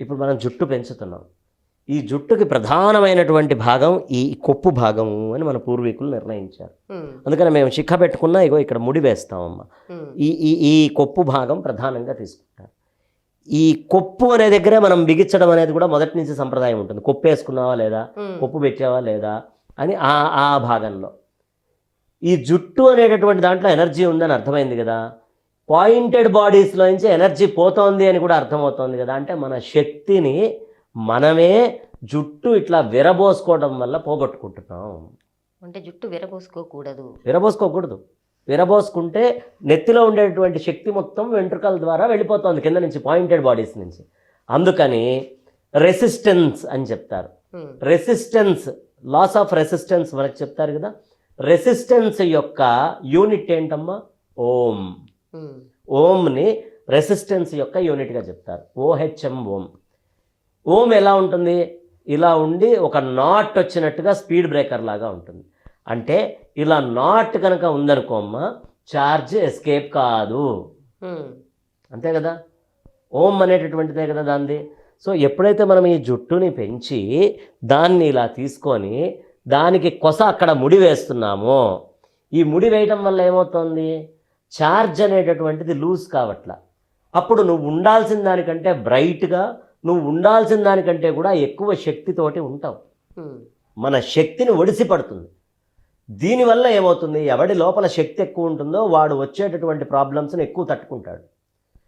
ఇప్పుడు మనం జుట్టు పెంచుతున్నాం. ఈ జుట్టుకి ప్రధానమైనటువంటి భాగం ఈ కొప్పు భాగము అని మన పూర్వీకులు నిర్ణయించారు. అందుకని మేము శిఖ పెట్టుకున్నా ఇగో ఇక్కడ ముడి వేస్తామమ్మా. ఈ ఈ ఈ కొప్పు భాగం ప్రధానంగా తీసుకుంటారు. ఈ కొప్పు అనే దగ్గరే మనం బిగించడం అనేది కూడా మొదటి నుంచి సంప్రదాయం ఉంటుంది. కొప్పు వేసుకున్నావా లేదా? కొప్పు పెట్టావా లేదా? అని ఆ ఆ భాగంలో. ఈ జుట్టు అనేటటువంటి దాంట్లో ఎనర్జీ ఉందని అర్థమైంది కదా. పాయింటెడ్ బాడీస్లో నుంచి ఎనర్జీ పోతోంది అని కూడా అర్థమవుతోంది కదా. అంటే మన శక్తిని మనమే జుట్టు ఇట్లా విరబోసుకోవడం వల్ల పోగొట్టుకుంటున్నాం. అంటే జుట్టు విరబోసుకోకూడదు. విరబోసుకోకూడదు. విరబోసుకుంటే నెత్తిలో ఉండేటువంటి శక్తి మొత్తం వెంట్రుకల ద్వారా వెళ్ళిపోతుంది కింద నుంచి పాయింటెడ్ బాడీస్ నుంచి. అందుకని రెసిస్టెన్స్ అని చెప్తారు. రెసిస్టెన్స్ లాస్ ఆఫ్ రెసిస్టెన్స్ మనకు చెప్తారు కదా. రెసిస్టెన్స్ యొక్క యూనిట్ ఏంటమ్మా? ఓం. ఓంని రెసిస్టెన్స్ యొక్క యూనిట్గా చెప్తారు. ఓహెచ్ఎం ఓం. ఓం ఎలా ఉంటుంది? ఇలా ఉండి ఒక నాట్ వచ్చినట్టుగా స్పీడ్ బ్రేకర్ లాగా ఉంటుంది. అంటే ఇలా నాట్ కనుక ఉందనుకోమ్మా ఛార్జ్ ఎస్కేప్ కాదు. ఉమ్, అంతే కదా? ఓం అనేటటువంటిదే కదా దాన్ని సో ఎప్పుడైతే మనం ఈ జుట్టుని పెంచి దాన్ని ఇలా తీసుకొని దానికి కొస అక్కడ ముడి వేస్తున్నామో ఈ ముడి వేయటం వల్ల ఏమవుతుంది? ఛార్జ్ అనేటటువంటిది లూజ్ కావట్లా. అప్పుడు నువ్వు ఉండాల్సిన దానికంటే బ్రైట్గా నువ్వు ఉండాల్సిన దానికంటే కూడా ఎక్కువ శక్తితోటి ఉంటావు. మన శక్తిని ఒడిసి పడుతుంది. దీనివల్ల ఏమవుతుంది? ఎవడి లోపల శక్తి ఎక్కువ ఉంటుందో వాడు వచ్చేటటువంటి ప్రాబ్లమ్స్ని ఎక్కువ తట్టుకుంటాడు.